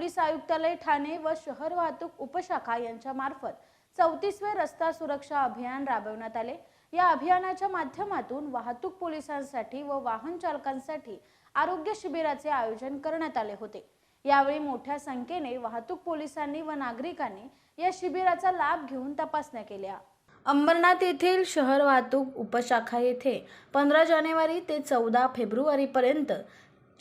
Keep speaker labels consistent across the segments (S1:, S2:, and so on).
S1: Police आयुक्तालय ठाणे व शहर वाहतूक उपशाखा यांच्या मार्फत चौतीसवे रस्ता सुरक्षा अभियान राबवण्यात आले. या अभियानाच्या माध्यमातून वाहतूक पोलिसांसाठी व वाहन चालकांसाठी आरोग्य शिबिराचे आयोजन करण्यात आले होते. यावेळी मोठ्या संख्येने वाहतूक पोलिसांनी व नागरिकांनी या शिबिराचा लाभ घेऊन तपासण्या केल्या. अंबरनाथ येथील शहर वाहतूक उपशाखा येथे पंधरा जानेवारी ते चौदा फेब्रुवारीपर्यंत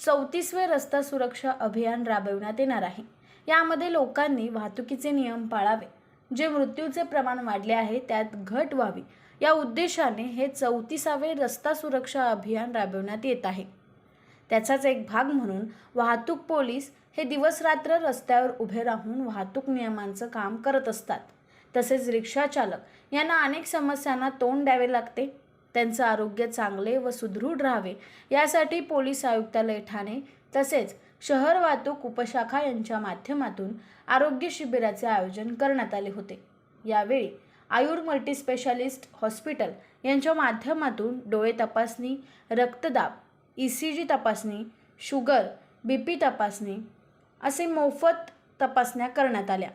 S1: चौतीसवे रस्ता सुरक्षा अभियान राबविण्यात येणार आहे. यामध्ये लोकांनी वाहतुकीचे नियम पाळावे. जे मृत्यूचे प्रमाण वाढले आहे त्यात घट व्हावी. या उद्देशाने हे चौतीसावे रस्ता सुरक्षा अभियान राबविण्यात येत आहे. त्याचाच एक भाग म्हणून वाहतूक पोलीस हे दिवसरात्र रस्त्यावर उभे राहून वाहतूक नियमांचं काम करत असतात. तसेच रिक्षा चालक यांना अनेक समस्यांना तोंड द्यावे लागते. त्यांचं आरोग्य चांगले व सुदृढ राहावे. यासाठी पोलीस आयुक्तालय ठाणे तसेच शहर वाहतूक उपशाखा यांच्या माध्यमातून आरोग्य शिबिराचे आयोजन करण्यात आले होते. यावेळी आयुर मल्टीस्पेशालिस्ट हॉस्पिटल यांच्या माध्यमातून डोळे तपासणी रक्तदाब ई सी जी तपासणी शुगर बी पी तपासणी असे मोफत तपासण्या करण्यात आल्या.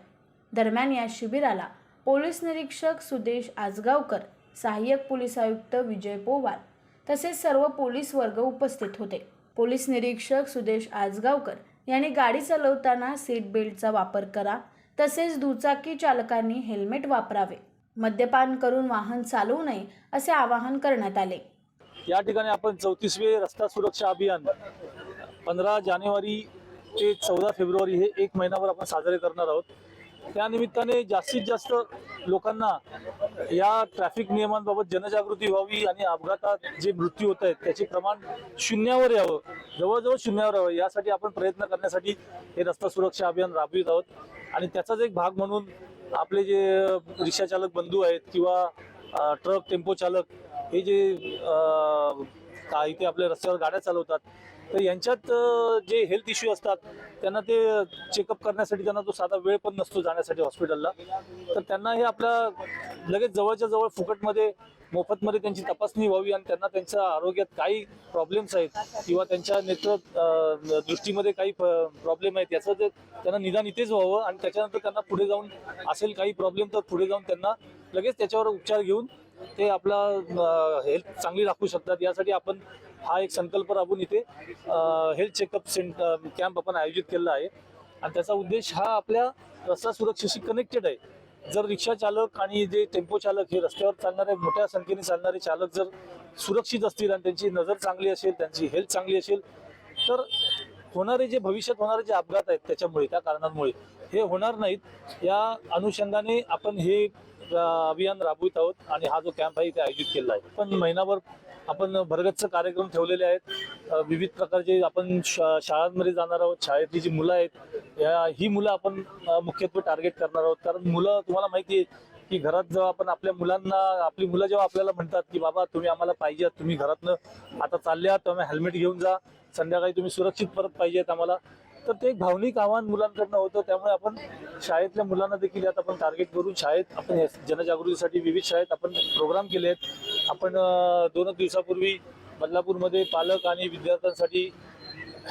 S1: दरम्यान या शिबिराला पोलीस निरीक्षक सुदेश आजगावकर सहाय्यक पोलीस आयुक्त विजय पोवार. तसेच सर्व पोलीस वर्ग उपस्थित होते. पोलीस निरीक्षक सुदेश आजगावकर यांनी गाडी चालवताना सीट बेल्टचा वापर करा. तसेच दुचाकी चालकांनी हेल्मेट वापरावे. मद्यपान करून वाहन चालवू नये असे आवाहन करण्यात आले.
S2: या ठिकाणी आपण चौतीसवे रस्ता सुरक्षा अभियान पंधरा जानेवारी ते चौदा फेब्रुवारी हे एक महिनाभर आपण साजरे करणार आहोत. त्या निमित्ताने जास्तीत जास्त लोकांना या ट्रॅफिक नियमांबाबत जनजागृती व्हावी आणि अपघातात जे मृत्यू होत आहेत त्याचे प्रमाण शून्यावर यावं जवळजवळ शून्यावर यावं यासाठी आपण प्रयत्न करण्यासाठी हे रस्ता सुरक्षा अभियान राबवित आहोत. आणि त्याचाच एक भाग म्हणून आपले जे रिक्षा चालक बंधू आहेत किंवा ट्रक टेम्पो चालक हे जे इथे आपल्या रस्त्यावर गाड्या चालवतात तर यांच्यात जे हेल्थ इश्यू असतात त्यांना ते चेकअप करण्यासाठी त्यांना तो साधा वेळ पण नसतो जाण्यासाठी हॉस्पिटलला तर त्यांना हे आपल्या लगेच जवळच्या जवळ फुकटमध्ये मोफतमध्ये त्यांची तपासणी व्हावी आणि त्यांना त्यांच्या आरोग्यात काही प्रॉब्लेम्स आहेत किंवा त्यांच्या नेत्र दृष्टीमध्ये काही प्रॉब्लेम आहेत याचं ते त्यांना निदान इथेच व्हावं आणि त्याच्यानंतर त्यांना पुढे जाऊन असेल काही प्रॉब्लेम तर पुढे जाऊन त्यांना लगेच त्याच्यावर उपचार घेऊन ते आपला हेल्थ चांगली राखू शकतात. यासाठी आपण हा एक संकल्प राबून इथे हेल्थ चेकअप सेंटर कॅम्प आपण आयोजित केलेला आहे. आणि त्याचा उद्देश हा आपल्या रस्ता सुरक्षेशी कनेक्टेड आहे. जर रिक्षा चालक आणि जे टेम्पो चालक हे रस्त्यावर चालणारे मोठ्या संख्येने चालणारे चालक जर सुरक्षित असतील आणि त्यांची नजर चांगली असेल त्यांची हेल्थ चांगली असेल तर होणारे जे भविष्यात होणारे जे अपघात आहेत त्याच्यामुळे त्या कारणांमुळे हे होणार नाहीत. या अनुषंगाने आपण हे अभियान राबवित आहोत आणि हा जो कॅम्प आहे इथे आयोजित केला आहे. पण महिनाभर आपण भरगच्च कार्यक्रम ठेवलेले आहेत. विविध प्रकारचे आपण शाळांमध्ये जाणार आहोत. शाळेतली जी मुलं आहेत या ही मुलं आपण मुख्यत्वे टार्गेट करणार आहोत. कारण मुलं तुम्हाला माहिती आहे की घरात जेव्हा आपण आपल्या मुलांना आपली मुलं जेव्हा आपल्याला म्हणतात की बाबा तुम्ही आम्हाला पाहिजे तुम्ही घरातनं आता चालले आहात तुम्ही हेल्मेट घेऊन जा संध्याकाळी तुम्ही सुरक्षित परत पाहिजेत आम्हाला. तर ते एक भावनिक आव्हान मुलांकडनं होतं. त्यामुळे आपण शाळेतल्या मुलांना देखील यात आपण टार्गेट करून शाळेत आपण जनजागृतीसाठी विविध शाळेत आपण प्रोग्राम केले आहेत. आपण दोनच दिवसापूर्वी बदलापूरमध्ये पालक आणि विद्यार्थ्यांसाठी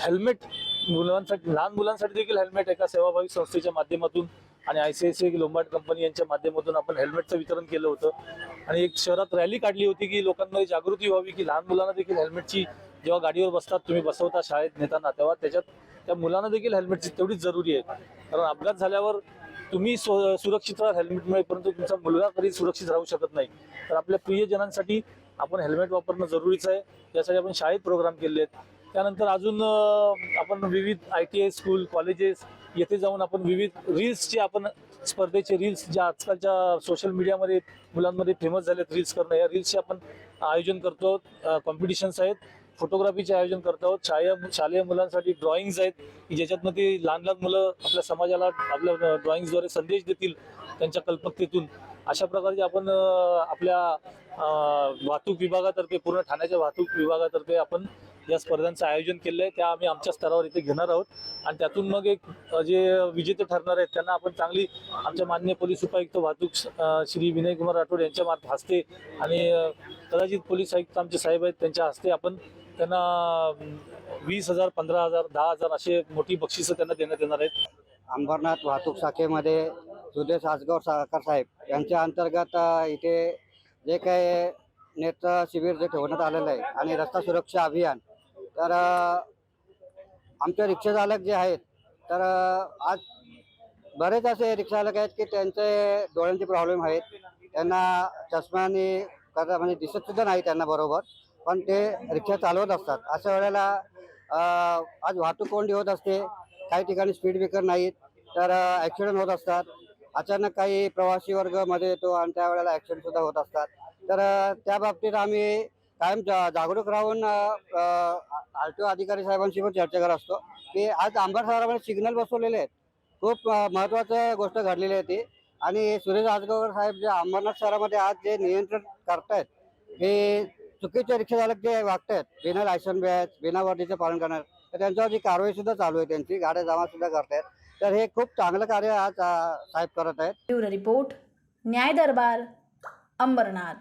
S2: हेल्मेट मुलांसाठी लहान मुलांसाठी देखील हेल्मेट एका सेवाभावी संस्थेच्या माध्यमातून आणि I C I C Lombard company यांच्या माध्यमातून आपण हेल्मेटचं वितरण केलं होतं. आणि एक शहरात रॅली काढली होती की लोकांमध्ये जागृती व्हावी की लहान मुलांना देखील हेल्मेटची जेव्हा गाडीवर बसतात तुम्ही बसवता शाळेत नेताना तेव्हा त्याच्यात त्या मुलांना देखील हेल्मेटची तेवढीच जरुरी आहे. कारण अपघात झाल्यावर तुम्ही सु- सुरक्षित राहा हेल्मेटमुळे परंतु तुमचा मुलगा कधी सुरक्षित राहू शकत नाही. तर आपल्या प्रियजनांसाठी आपण हेल्मेट वापरणं जरुरीचं आहे. यासाठी आपण शाळेत प्रोग्राम केले आहेत. त्यानंतर अजून आपण विविध I T I school colleges येथे जाऊन आपण विविध रील्सचे आपण स्पर्धेचे रील्स ज्या आजकालच्या सोशल मीडियामध्ये मुलांमध्ये फेमस झालेत रील्स करणं. या रील्सचे आपण आयोजन करतो. कॉम्पिटिशन्स आहेत. फोटोग्राफीचे आयोजन करत आहोत. शालेय शालेय मुलांसाठी ड्रॉइंग्स आहेत की ज्याच्यातनं ते लहान लहान मुलं आपल्या समाजाला आपल्या ड्रॉइंग्सद्वारे संदेश देतील त्यांच्या कल्पकतेतून. अशा प्रकारचे आपण आपल्या वाहतूक विभागातर्फे पूर्ण ठाण्याच्या वाहतूक विभागातर्फे आपण या स्पर्धांचं आयोजन केलं आहे त्या आम्ही आमच्या स्तरावर इथे घेणार आहोत. आणि त्यातून मग एक जे विजेते ठरणार आहेत त्यांना आपण चांगली आमच्या मान्य पोलीस उपायुक्त वाहतूक श्री विनय कुमार राठोड यांच्या मार्फत हस्ते आणि कदाचित पोलीस आयुक्त आमचे साहेब आहेत त्यांच्या हस्ते आपण त्यांना वीस हजार पंधरा हजार दहा हजार असे मोठी बक्षिसं त्यांना देण्यात येणार आहेत.
S3: अंबरनाथ वाहतूक शाखेमध्ये सुदेश आसगाव साखर साहेब यांच्या अंतर्गत इथे जे काही नेत्र शिबिर जे ठेवण्यात आलेलं आहे आणि रस्ता सुरक्षा अभियान तर आमचे रिक्षाचालक जे आहेत तर आज बरेच असे रिक्षाचालक आहेत की त्यांचे डोळ्यांचे प्रॉब्लेम आहेत त्यांना चष्म्याने करता म्हणजे दिसतसुद्धा नाही त्यांना बरोबर. पण ते रिक्षा चालवत असतात. अशा वेळेला आज वाहतूक कोंडी होत असते. काही ठिकाणी स्पीड ब्रेकर नाहीत. तर ॲक्सिडेंट होत असतात. अचानक काही प्रवासी वर्गमध्ये येतो आणि त्यावेळेला ॲक्सिडेंट सुद्धा होत असतात. तर त्या बाबतीत आम्ही कायम जा- जागरूक राहून आर टी ओ अधिकारी साहेबांशी पण चर्चा करत असतो की आज आंबा शहरामध्ये सिग्नल बसवलेले आहेत. खूप अ, महत्त्वाचं गोष्ट घडलेली आहे ती. आणि सुरेश आजगावकर साहेब जे अंबरनाथ शहरामध्ये आज जे नियंत्रण करतायत हे चुकीचे रिक्षाचालक जे वागतात बिना लायसन बॅच बिना वर्दीचं पालन करणार तर त्यांच्यावर जी कारवाई सुद्धा चालू आहे त्यांची गाड्या जमा सुद्धा करतायत. तर हे खूप चांगलं कार्य आज साहेब करत आहेत.
S1: ब्युरो रिपोर्ट न्याय दरबार अंबरनाथ.